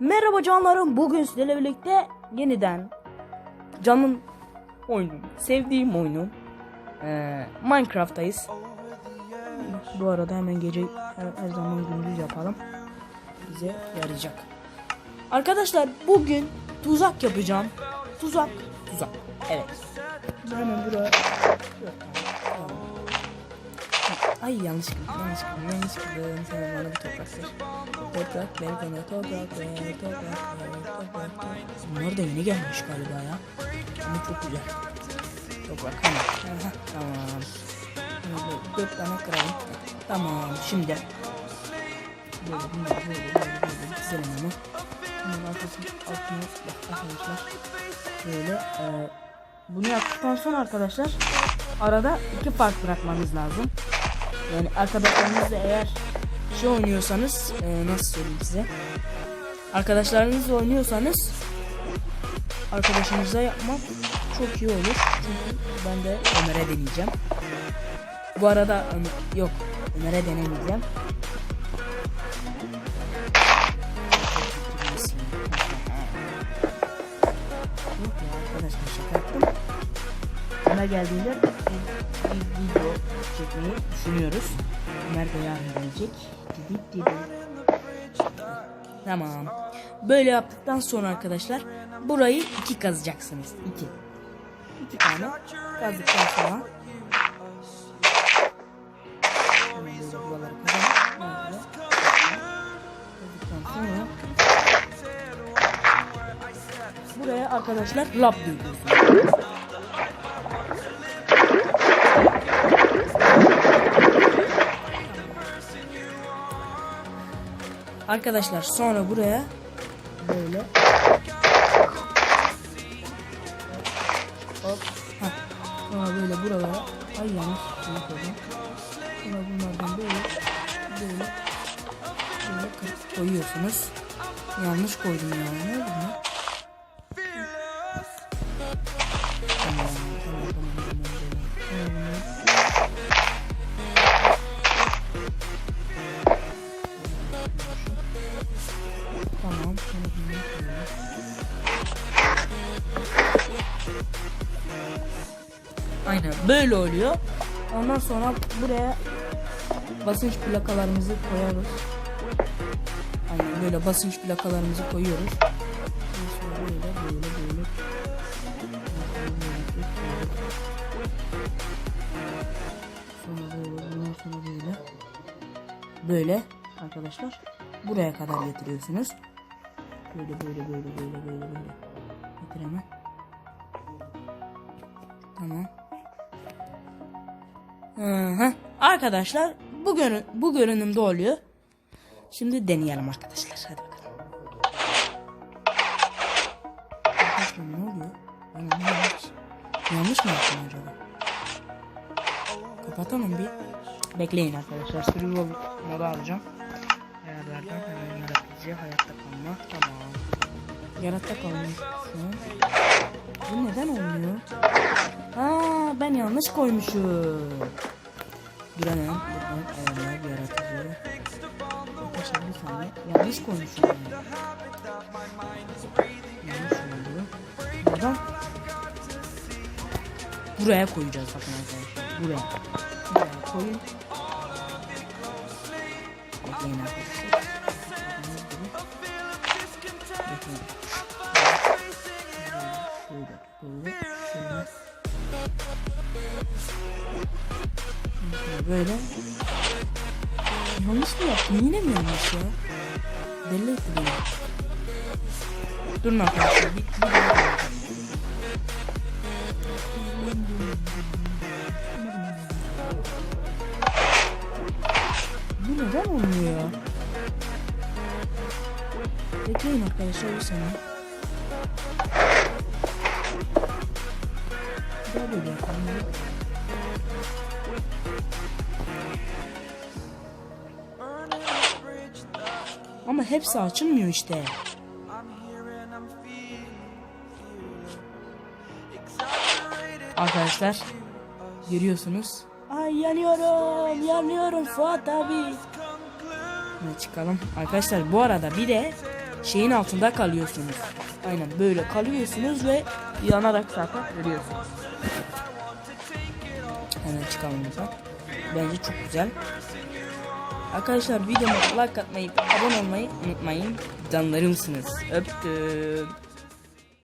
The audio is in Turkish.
Merhaba canlarım. Bugün sizlerle birlikte yeniden canım oyunum, sevdiğim oyunum eee, Minecraft'tayız. Bu arada hemen gece her, her zaman gündüz yapalım. Bize yarayacak. Arkadaşlar bugün tuzak yapacağım. Tuzak, tuzak. Evet. Hemen buraya. Ay yanlış kıldım, yanlış kıldım, yanlış kıldım. Sen bana bir toprak ver. Toprak ver bana, toprak ver, toprak ver, toprak ver. Bunlar da yeni gelmiş galiba ya. Ama çok güzel. Toprak. Aha, tamam. Böyle dört tane kıralım. Tamam, şimdi. Böyle bunları böyle böyle böyle dizelim onu. Bunun arkasını altına bak arkadaşlar. Böyle e, bunu yaptıktan sonra arkadaşlar arada iki fark bırakmanız lazım. Yani arkadaşlarınızla eğer şey oynuyorsanız e, nasıl söyleyeyim size arkadaşlarınızla oynuyorsanız arkadaşınıza yapmak çok iyi olur. Çünkü ben de Ömer'e deneyeceğim. Bu arada Ömer- yok Ömer'e denemeyeceğim. Yok ya geldiğinde bir, video çekmeyi düşünüyoruz. Ömer de yarın gelecek. Didip didip. Tamam. Böyle yaptıktan sonra arkadaşlar burayı iki kazacaksınız. İki. İki tane kazdıktan sonra buraya arkadaşlar lab döküyorsunuz. Arkadaşlar sonra buraya böyle hop heh. sonra böyle buralara ay yanlış koydum. Sonra bunlardan böyle böyle böyle koyuyorsunuz. Yanlış koydum ya. Ne oldu Tamam. Aynen böyle oluyor. Ondan sonra buraya basınç plakalarımızı koyarız. Aynen böyle basınç plakalarımızı koyuyoruz. Böyle böyle böyle. Sonra böyle bundan sonra böyle. Böyle arkadaşlar buraya kadar getiriyorsunuz. Böyle böyle böyle böyle böyle böyle. Getir hemen. Tamam. Hı. Arkadaşlar bu görün bu görünümde oluyor. Şimdi deneyelim arkadaşlar. Hadi bakalım. Arkadaşlar ne oluyor? Ben. Yanlış mı yaptım acaba? Kapatalım bir. Bekleyin arkadaşlar. Survival modu alacağım. Ayarlardan hemen yaratıcı hayatta kalma. Tamam. Yaratta kalma. An. Bu neden olmuyor? Aa ben yanlış koymuşum. Girelim. Buradan ayarlar yaratıcı. Arkadaşlar bir saniye. Yanlış koymuşum. Yanlış oldu. Buradan buraya koyacağız bakın arkadaşlar. Buraya. Buraya koyun. Bekleyin arkadaşlar. Bekleyin. Böyle, şöyle. Böyle. Yanlış mı yaptım? Yine mi yanlış ya? Belli etti beni. Durun arkadaşlar. Bir, bir daha deneyeceğim. Bekleyin arkadaşlar bir saniye. Daha böyle yapalım. ya. Ama hepsi açılmıyor işte. Arkadaşlar görüyorsunuz. Ay yanıyorum, yanıyorum Fuat abi. Ne çıkalım. Arkadaşlar bu arada bir de şeyin altında kalıyorsunuz. Aynen böyle kalıyorsunuz ve yanarak zaten ölüyorsunuz. Hemen çıkalım buradan. Bence çok güzel. Arkadaşlar videoma like atmayı, abone olmayı unutmayın. Canlarımsınız. Öptüm.